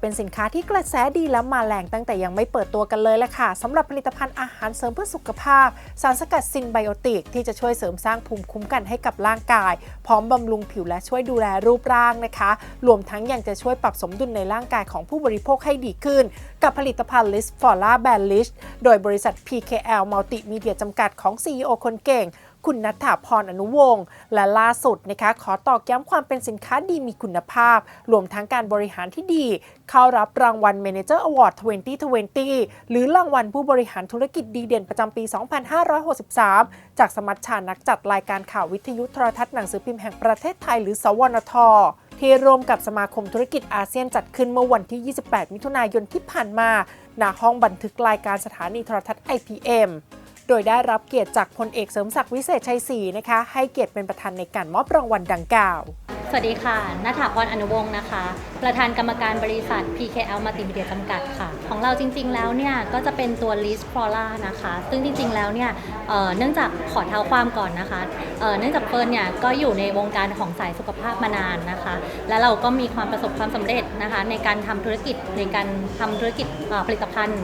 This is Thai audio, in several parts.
เป็นสินค้าที่กระแสดีและมาแรงตั้งแต่ยังไม่เปิดตัวกันเลยแหละค่ะสำหรับผลิตภัณฑ์อาหารเสริมเพื่อสุขภาพ สารสกัดซินไบโอติกที่จะช่วยเสริมสร้างภูมิคุ้มกันให้กับร่างกาย พร้อมบำรุงผิวและช่วยดูแลรูปร่างนะคะ รวมทั้งยังจะช่วยปรับสมดุลในร่างกายของผู้บริโภคให้ดีขึ้น กับผลิตภัณฑ์ List f o r a b a n l i s h โดยบริษัท PKL Multimedia จำกัดของ CEO คนเก่ง คุณนัทถาพรอนุวงศ์และล่าสุดนะคะขอตอกย้ำความเป็นสินค้าดีมีคุณภาพ รวมทั้งการบริหารที่ดี เข้ารับรางวัล Manager Award 2020 หรือรางวัลผู้บริหารธุรกิจดีเด่นประจำปี 2563 จากสมัชชานักจัดรายการข่าววิทยุโทรทัศน์หนังสือพิมพ์แห่งประเทศไทยหรือ สวนทที่ร่วมกับสมาคมธุรกิจอาเซียนจัดขึ้นเมื่อวันที่ 28 มิถุนายนที่ผ่านมาณห้องบันทึกรายการสถานีโทรทัศน์ IPM ดยได้รับเกียรติจากพลเอกเสริมศักดิ์วิเศษชัยศรีนะคะ ให้เกียรติเป็นประธานในการมอบรางวัลดังกล่าว สวัสดีค่ะนัฐาพรอนุวงศ์นะคะ ประธานกรรมการบริษัท PKL Multimedia จำกัดค่ะ ของเราจริง ๆ แล้วเนี่ย ก็จะเป็นตัว List Flora นะคะ ซึ่งจริง ๆ แล้วเนี่ยเอ่อเนื่องจากขอเท้าความก่อนนะคะเอ่อเนื่องจากเฟิร์นเนี่ย ก็อยู่ในวงการของสายสุขภาพมานานนะคะ และเราก็มีความประสบความสำเร็จนะคะ ในการทำธุรกิจในการทำธุรกิจเอ่อผลิตภัณฑ์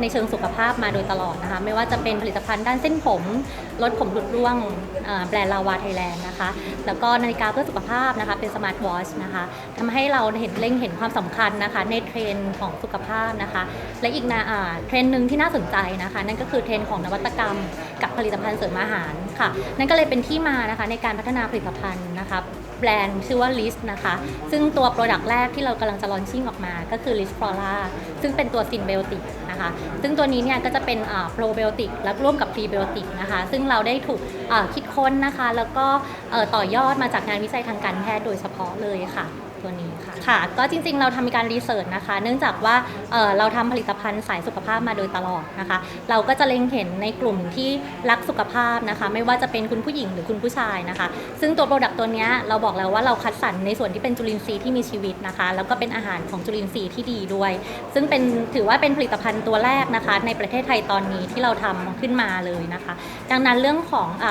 ในเชิงสุขภาพมาโดยตลอดนะคะ ไม่ว่าจะเป็นผลิตภัณฑ์ด้านเส้นผม ลดผมหลุดร่วงแบรนด์ลาวาไทยแลนด์นะคะ แล้วก็นาฬิกาเพื่อสุขภาพนะคะ เป็นสมาร์ทวอชนะคะทำให้เราเห็นเล็งเห็นความสำคัญนะคะ ในเทรนด์ของสุขภาพนะคะ และอีกนะอ่าเทรนด์หนึ่งที่น่าสนใจนะคะ นั่นก็คือเทรนด์ของนวัตกรรมกับ ผลิตภัณฑ์เสริมอาหารค่ะ นั่นก็เลยเป็นที่มานะคะในการพัฒนาผลิตภัณฑ์นะคะแบรนด์ชื่อว่า List นะคะ ซึ่งตัวโปรดักต์แรกที่เรากำลังจะลอนชิ่งออกมาก็คือ List Flora ซึ่งเป็นตัวซินเบลติกนะคะ ซึ่งตัวนี้เนี่ยก็จะเป็นโปรเบโอติกและร่วมกับพรีเบโอติกนะคะ ซึ่งเราได้ถูกคิดค้นนะคะ แล้วก็ ต่อยอดมาจากงานวิจัยทางการแพทย์โดยเฉพาะเลยค่ะตัวนี้ค่ะค่ะ ก็จริงๆ เราทำมีการรีเสิร์ชนะคะ เนื่องจากว่าเเราทำผลิตภัณฑ์สายสุขภาพมาโดยตลอดนะคะ เราก็จะเล็งเห็นในกลุ่มที่รักสุขภาพนะคะ ไม่ว่าจะเป็นคุณผู้หญิงหรือคุณผู้ชายนะคะ ซึ่งตัวโปรดักต์ตัวนี้เราบอกแล้วว่าเราคัดสรรในส่วนที่เป็นจุลินทรีย์ที่มีชีวิตนะคะ แล้วก็เป็นอาหารของจุลินทรีย์ที่ดีด้วย ซึ่งเป็นถือว่าเป็นผลิตภัณฑ์ตัวแรกนะคะ ในประเทศไทยตอนนี้ที่เราทำขึ้นมาเลยนะคะ ดังนั้นเรื่องของอ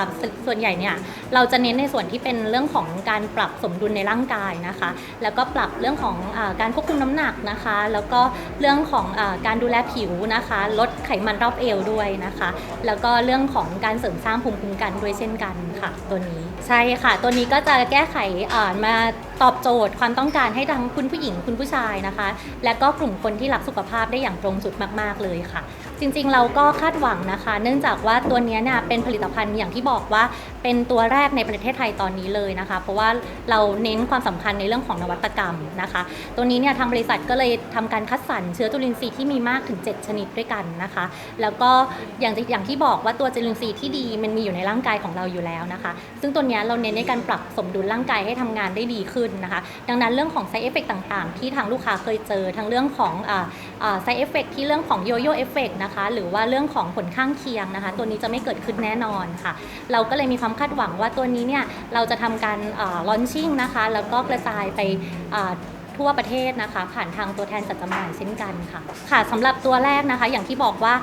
ส่วนใหญ่เนี่ยเราจะเน้นในส่วนที่เป็นเรื่องของการปรับสมดุลในร่างกายนะคะ แล้วก็ปรับเรื่องของอการควบคุมน้ำหนักนะคะ แล้วก็เรื่องของอการดูแลผิวนะคะ ลดไขมันรอบเอวด้วยนะคะ แล้วก็เรื่องของการเสริมสร้างภูมิคุ้มกันด้วยเช่นกันค่ะ ตัวนี้ใช่ค่ะ ตัวนี้ก็จะแก้ไขอ่ามา ตอบโจทย์ความต้องการให้ทั้งคุณผู้หญิงคุณผู้ชายนะคะ และก็กลุ่มคนที่รักสุขภาพได้อย่างตรงจุดมาก ๆ เลยค่ะ จริงๆ เราก็คาดหวังนะคะ เนื่องจากว่าตัวนี้เนี่ยเป็นผลิตภัณฑ์อย่างที่บอกว่า เป็นตัวแรกในประเทศไทยตอนนี้เลยนะคะ เพราะว่าเราเน้นความสำคัญในเรื่องของนวัตกรรมนะคะ ตัวนี้เนี่ยทางบริษัทก็เลยทำการคัดสรรเชื้อจุลินทรีย์ที่มีมากถึง 7 ชนิดด้วยกันนะคะ แล้วก็อย่างที่อย่างที่บอกว่าตัวจุลินทรีย์ที่ดีมันมีอยู่ในร่างกายของเราอยู่แล้วนะคะ ซึ่งตัวนี้เราเน้นในการปรับสมดุลร่างกายให้ทำงานได้ดีขึ้นนะคะ ดังนั้นเรื่องของ side effect ต่างๆ ที่ทางลูกค้าเคยเจอทั้งเรื่องของไซเอ่า side effect ที่เรื่องของโยโย่เอฟเฟกนะคะ หรือว่าเรื่องของผลข้างเคียงนะคะ ตัวนี้จะไม่เกิดขึ้นแน่นอนค่ะ เราก็เลยมีความคาดหวังว่าตัวนี้เนี่ย เราจะทำการลอนชิ่งนะคะ แล้วก็กระจายไป ทั่วประเทศนะคะ ผ่านทางตัวแทนจัดจำหน่ายเช่นกันค่ะ ค่ะสำหรับตัวแรกนะคะ อย่างที่บอกว่า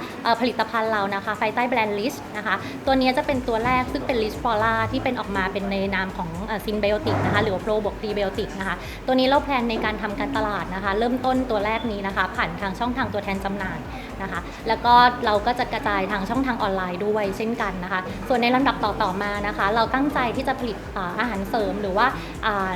ผลิตภัณฑ์เรานะคะภายใต้แบรนด์ลิสนะคะ ตัวนี้จะเป็นตัวแรกซึ่งเป็นลิสฟอร่าที่เป็นออกมาเป็นในนามของซินเบโอติกนะคะหรือโปรบวกพรีเบโอติกนะคะตัวนี้เราแพลนในการทำการตลาดนะคะ เริ่มต้นตัวแรกนี้นะคะ ผ่านทางช่องทางตัวแทนจำหน่ายนะคะ แล้วก็เราก็จะกระจายทางช่องทางออนไลน์ด้วยเช่นกันนะคะ ส่วนในลำดับต่อๆมานะคะ เราตั้งใจที่จะผลิตอาอาหารเสริม หรือว่าอ่า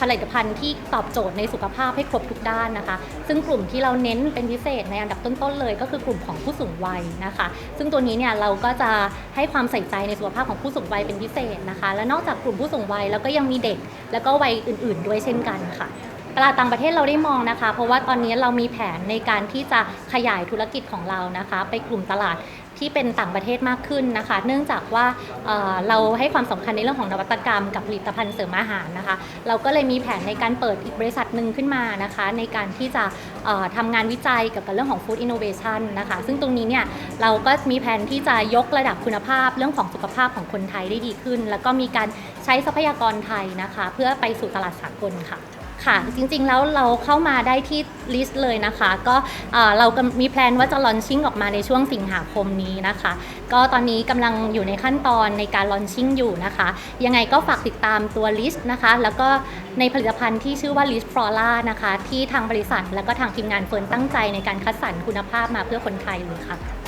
ผลิตภัณฑ์ที่ตอบโจทย์ในสุขภาพให้ครบทุกด้านนะคะ ซึ่งกลุ่มที่เราเน้นเป็นพิเศษในอันดับต้นๆเลย ก็คือกลุ่มของผู้สูงวัยนะคะ ซึ่งตัวนี้เนี่ยเราก็จะให้ความใส่ใจในสุขภาพของผู้สูงวัยเป็นพิเศษนะคะ และนอกจากกลุ่มผู้สูงวัยแล้วก็ยังมีเด็กแล้วก็วัยอื่น ๆ ด้วยเช่นกันค่ะ ตลาดต่างประเทศเราได้มองนะคะ เพราะว่าตอนนี้เรามีแผนในการที่จะขยายธุรกิจของเรานะคะ ไปกลุ่มตลาดที่เป็นต่างประเทศมากขึ้นนะคะ เนื่องจากว่าเเราให้ความสำคัญในเรื่องของนวัตกรรมกับผลิตภัณฑ์เสริมอาหารนะคะ เราก็เลยมีแผนในการเปิดอีกบริษัทหนึ่งขึ้นมานะคะ ในการที่จะเอ่อทำงานวิจัยเกี่ยวกับเรื่องของ Food Innovation นะคะ ซึ่งตรงนี้เนี่ยเราก็มีแผนที่จะยกระดับคุณภาพเรื่องของสุขภาพของคนไทยได้ดีขึ้น แล้วก็มีการใช้ทรัพยากรไทยนะคะ เพื่อไปสู่ตลาดสากลค่ะ ค่ะ จริงๆแล้วเราเข้ามาได้ที่ลิสต์เลยนะคะ ก็เราก็มีแพลนว่าจะลอนชิ่งออกมาในช่วงสิงหาคมนี้นะคะ ก็ตอนนี้กำลังอยู่ในขั้นตอนในการลอนชิ่งอยู่นะคะ ยังไงก็ฝากติดตามตัวลิสต์นะคะ แล้วก็ในผลิตภัณฑ์ที่ชื่อว่าลิสต์ฟลอร่านะคะ ที่ทางบริษัท แล้วก็ทางทีมงานเฟิร์นตั้งใจในการคัดสรรคุณภาพมาเพื่อคนไทยเลยค่ะ